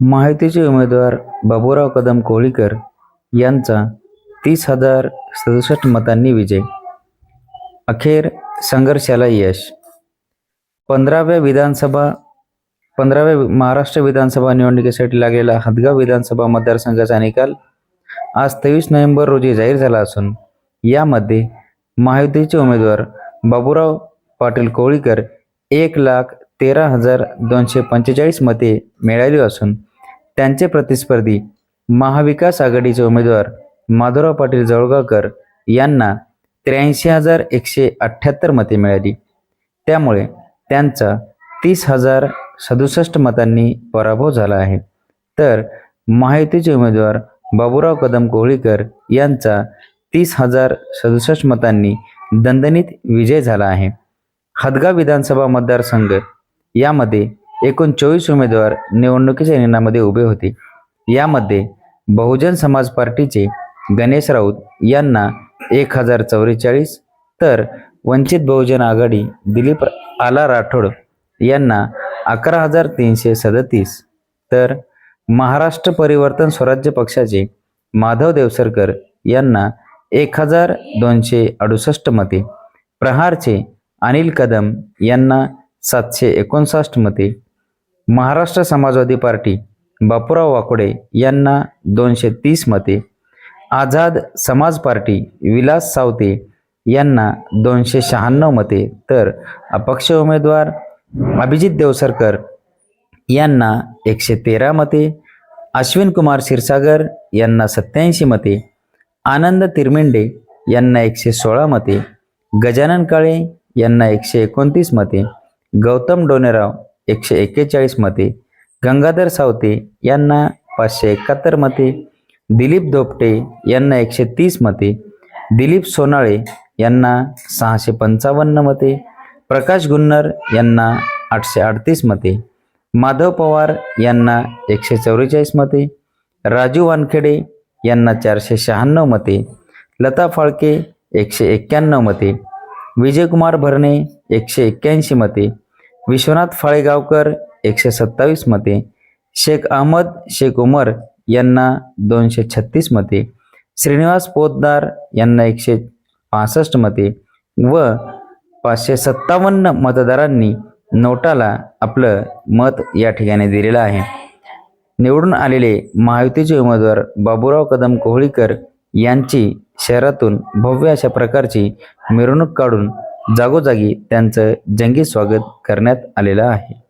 महायुतीचे उमेदवार बाबूराव कदम कोळीकर यांचा तीस हजार सदुसष्ट मतांनी विजय. अखेर संघर्षाला यश. पंधराव्या विधानसभा पंधराव्या महाराष्ट्र विधानसभा निवडणुकीसाठी लागलेला हदगाव विधानसभा मतदारसंघाचा निकाल आज तेवीस नोव्हेंबर रोजी जाहीर झाला असून यामध्ये महायुतीचे उमेदवार बाबूराव पाटील कोळीकर एक लाख तेरा हजार दोनशे पंचेचाळीस मते मिळाली असून त्यांचे प्रतिस्पर्धी महाविकास आघाडीचे उमेदवार माधवराव पाटील जळगावकर यांना त्र्याऐंशी हजार एकशे अठ्ठ्याहत्तर मते मिळाली. त्यामुळे त्यांचा तीस हजार सदुसष्ट मतांनी पराभव झाला आहे. तर महायुतीचे उमेदवार बाबूराव कदम कोहळीकर यांचा तीस हजार सदुसष्ट मतांनी दणदणीत विजय झाला आहे. हदगाव विधानसभा मतदारसंघ यामध्ये एकूण चोवीस उमेदवार निवडणुकीच्या रिंगणामध्ये उभे होते. यामध्ये बहुजन समाज पार्टीचे गणेश राऊत यांना एक हजार चौवेचाळीस तर वंचित बहुजन आघाडी दिलीप आला राठोड यांना अकरा हजार तीनशे सदतीस तर महाराष्ट्र परिवर्तन स्वराज्य पक्षाचे माधव देवसरकर यांना एक हजार दोनशे अडुसष्ट मते प्रहारचे अनिल कदम यांना सातशे एकोणसाठमध्ये मते महाराष्ट्र समाजवादी पार्टी बापूराव वाकोडे यांना दोनशे तीस मते आझाद समाज पार्टी विलास सावते यांना दोनशे शहाण्णव मते तर अपक्ष उमेदवार अभिजित देवसरकर यांना एकशे तेरा मते अश्विन कुमार क्षीरसागर यांना सत्याऐंशी मते आनंद तिरमिंडे यांना एकशे सोळा मते गजानन काळे यांना एकशे एकोणतीस मते गौतम डोनेराव एकशे एक्केचाळीस मते गंगाधर सावते यांना पाचशे एकाहत्तर मते दिलीप धोपटे यांना एकशे तीस मते दिलीप सोनाळे यांना सहाशे पंचावन्न मते प्रकाश गुन्नर यांना आठशे अडतीस मते माधव पवार यांना एकशे चौवेचाळीस मते राजू वानखेडे यांना चारशे शहाण्णव मते लता फाळके एकशे एक्क्याण्णव मते विजयकुमार भरणे एकशे एक्क्याऐंशी मते विश्वनाथ फाळेगावकर एकशे सत्तावीस मते शेख अहमद शेख उमर यांना दोनशे छत्तीस मते श्रीनिवास पोतदार यांना एकशे पासष्ट मते व पाचशे सत्तावन्न मतदारांनी नोटाला आपलं मत या ठिकाणी दिलेलं आहे. निवडून आलेले महायुतीचे उमेदवार बाबूराव कदम कोहळीकर यांची शहरातून भव्य अशा प्रकारची मिरवणूक काढून जागोजागी त्यांचं जंगी स्वागत करण्यात आलेलं आहे.